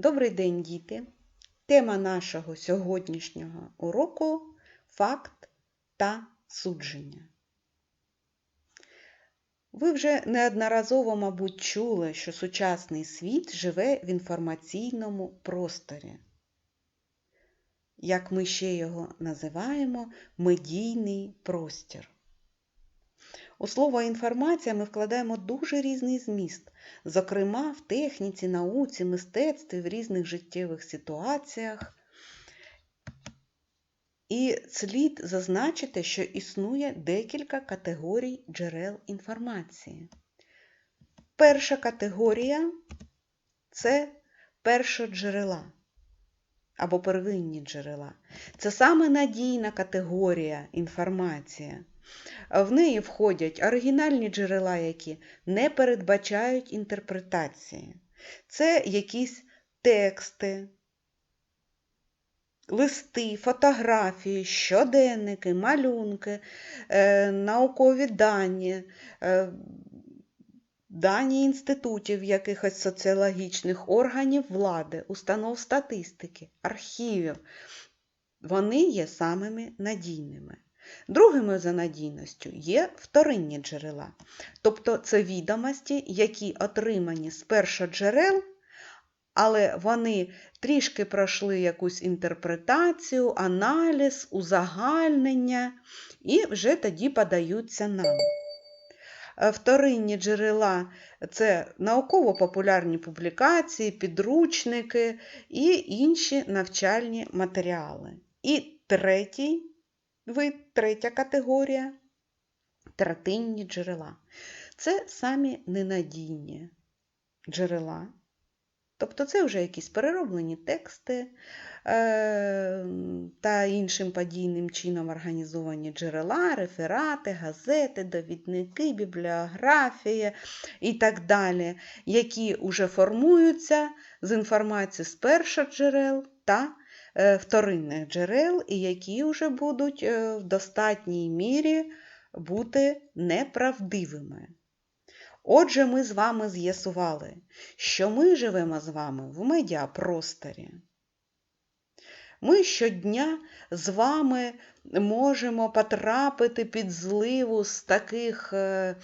Добрий день, діти! Тема нашого сьогоднішнього уроку факт та судження. Ви вже неодноразово, мабуть, чули, що сучасний світ живе в інформаційному просторі. Як ми ще його називаємо, медійний простір. У слово інформація ми вкладаємо дуже різний зміст, зокрема в техніці, науці, мистецтві, в різних життєвих ситуаціях. І слід зазначити, що існує декілька категорій джерел інформації. Перша категорія це першоджерела або первинні джерела. Це саме надійна категорія інформації. В неї входять оригінальні джерела, які не передбачають інтерпретації. Це якісь тексти, листи, фотографії, щоденники, малюнки, е, наукові дані, е, дані інститутів, якихось соціологічних органів влади, установ статистики, архівів. Вони є самими надійними. Другими за надійністю є вторинні джерела, тобто це відомості, які отримані з першоджерел, але вони трішки пройшли якусь інтерпретацію, аналіз, узагальнення і вже тоді подаються нам. Вторинні джерела це науково-популярні публікації, підручники і інші навчальні матеріали. І третій вид, третя категорія третинні джерела. Це самі ненадійні джерела. Тобто це вже якісь перероблені тексти е, та іншим подійним чином організовані джерела, реферати, газети, довідники, бібліографія і так далі, які вже формуються з інформації з першоджерел та Е, вторинних джерел, і які вже будуть е, в достатній мірі бути неправдивими. Отже, ми з вами з'ясували, що ми живемо з вами в медіапросторі. Ми щодня з вами можемо потрапити під зливу з таких е,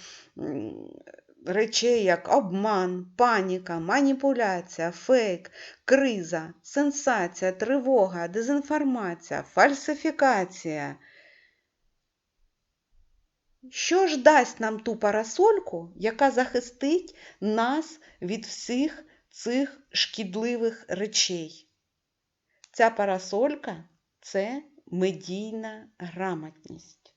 речей, як обман, паніка, маніпуляція, фейк, криза, сенсація, тривога, дезінформація, фальсифікація. Що ж дасть нам ту парасольку, яка захистить нас від всіх цих шкідливих речей? Ця парасолька це медійна грамотність.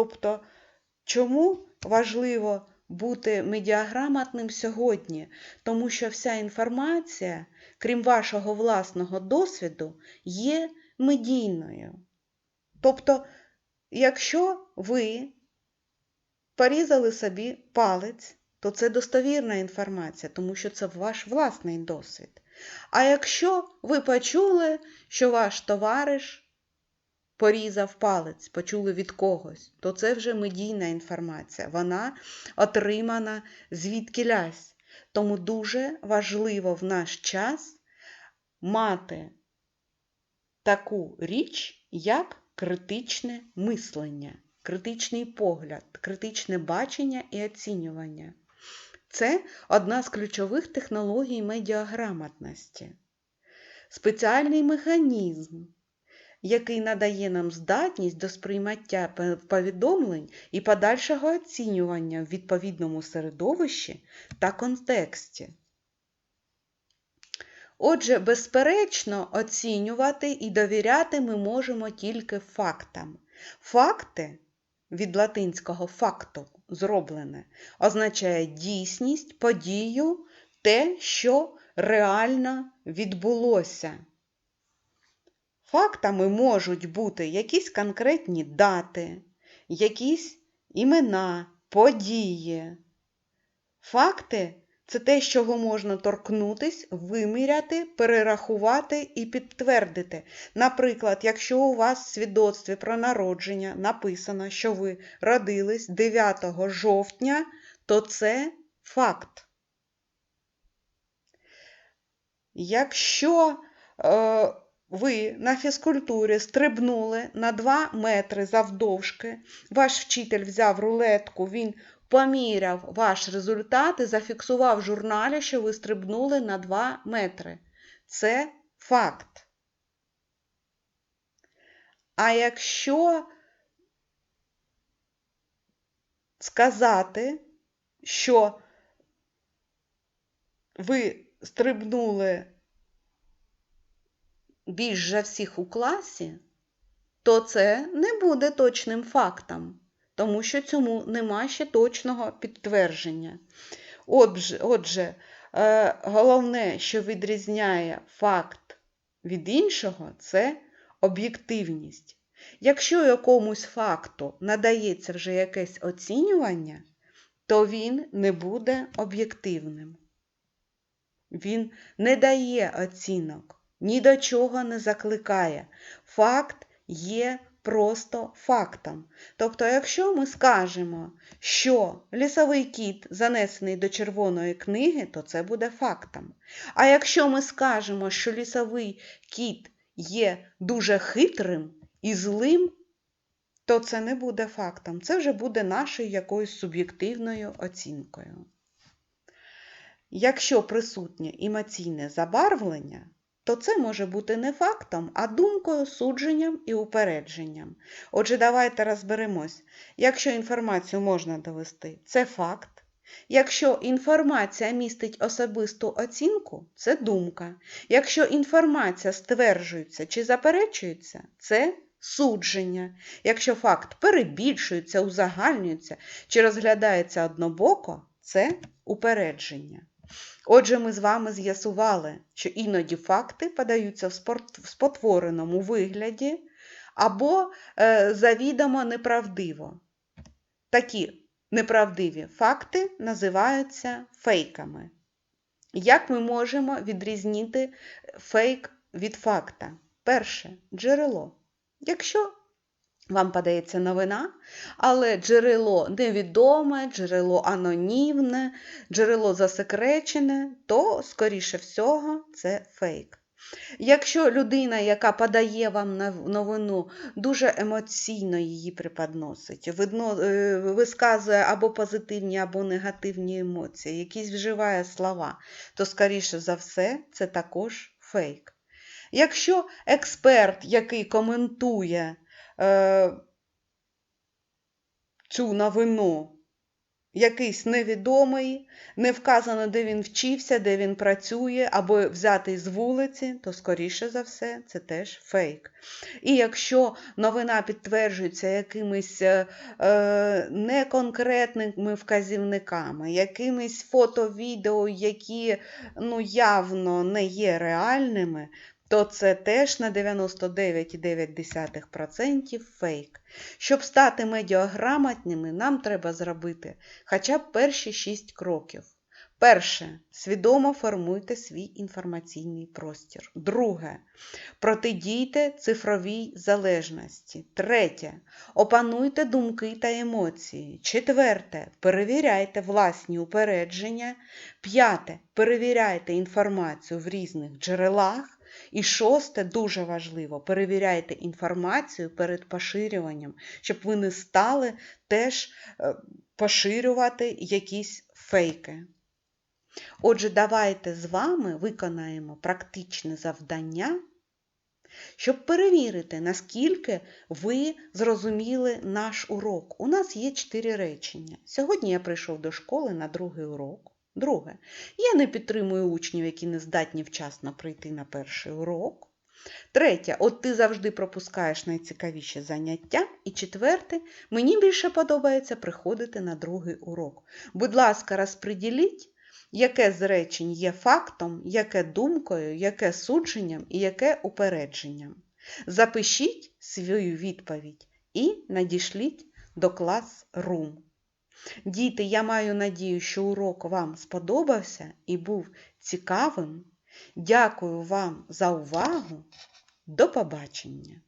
Тобто, чому важливо бути медіаграмотним сьогодні? Тому що вся інформація, крім вашого власного досвіду, є медійною. Тобто, якщо ви порізали собі палець, то це достовірна інформація, тому що це ваш власний досвід. А якщо ви почули, що ваш товариш порізав палець, почули від когось, то це вже медійна інформація. Вона отримана звідки лясь. Тому дуже важливо в наш час мати таку річ, як критичне мислення, критичний погляд, критичне бачення і оцінювання. Це одна з ключових технологій медіаграмотності. Спеціальний механізм, який надає нам здатність до сприймаття повідомлень і подальшого оцінювання в відповідному середовищі та контексті. Отже, безперечно, оцінювати і довіряти ми можемо тільки фактам. Факти від латинського факту зроблене означає дійсність, подію, те, що реально відбулося. Фактами можуть бути якісь конкретні дати, якісь імена, події. Факти це те, чого можна торкнутись, виміряти, перерахувати і підтвердити. Наприклад, якщо у вас в свідоцтві про народження написано, що ви родились 9 жовтня, то це факт. Якщо е, ви на фізкультурі стрибнули на 2 метри завдовжки, ваш вчитель взяв рулетку, він поміряв ваш результат і зафіксував в журналі, що ви стрибнули на 2 метри. Це факт. А якщо сказати, що ви стрибнули більш за всіх у класі, то це не буде точним фактом, тому що цьому нема ще точного підтвердження. Отже, отже е, головне, що відрізняє факт від іншого, це об'єктивність. Якщо якомусь факту надається вже якесь оцінювання, то він не буде об'єктивним. Він не дає оцінок, ні до чого не закликає. Факт є просто фактом. Тобто, якщо ми скажемо, що лісовий кіт занесений до червоної книги, то це буде фактом. А якщо ми скажемо, що лісовий кіт є дуже хитрим і злим, то це не буде фактом. Це вже буде нашою якоюсь суб'єктивною оцінкою. Якщо присутнє емоційне забарвлення, то це може бути не фактом, а думкою, судженням і упередженням. Отже, давайте розберемось. Якщо інформацію можна довести, це факт. Якщо інформація містить особисту оцінку, це думка. Якщо інформація стверджується чи заперечується, це судження. Якщо факт перебільшується, узагальнюється чи розглядається однобоко, це упередження. Отже, ми з вами з'ясували, що іноді факти подаються в спотвореному вигляді або е, завідомо неправдиво. Такі неправдиві факти називаються фейками. Як ми можемо відрізнити фейк від факта? Перше джерело. Якщо вам подається новина, але джерело невідоме, джерело анонімне, джерело засекречене, то, скоріше всього, це фейк. Якщо людина, яка подає вам новину, дуже емоційно її преподносить, е, висказує або позитивні, або негативні емоції, якісь вживає слова, то, скоріше за все, це також фейк. Якщо експерт, який коментує е, цю новину, якийсь невідомий, не вказано, де він вчився, де він працює, або взятий з вулиці, то, скоріше за все, це теж фейк. І якщо новина підтверджується якимись е, е неконкретними вказівниками, якимись фото-відео, які ну, явно не є реальними, то це теж на 99,9% фейк. Щоб стати медіаграмотними, нам треба зробити хоча б перші 6 кроків. Перше, свідомо формуйте свій інформаційний простір. Друге, протидійте цифровій залежності. Третє. Опануйте думки та емоції. Четверте. Перевіряйте власні упередження. П'яте. Перевіряйте інформацію в різних джерелах. І шосте, дуже важливо, перевіряйте інформацію перед поширюванням, щоб ви не стали теж е, поширювати якісь фейки. Отже, давайте з вами виконаємо практичне завдання, щоб перевірити, наскільки ви зрозуміли наш урок. У нас є чотири речення. Сьогодні я прийшов до школи на другий урок. Друге, я не підтримую учнів, які не здатні вчасно прийти на перший урок. Третє, от ти завжди пропускаєш найцікавіші заняття. І четверте, мені більше подобається приходити на другий урок. Будь ласка, розподіліть, яке з речень є фактом, яке думкою, яке судженням і яке упередженням. Запишіть свою відповідь і надішліть до клас Room. Діти, я маю надію, що урок вам сподобався і був цікавим. Дякую вам за увагу. До побачення!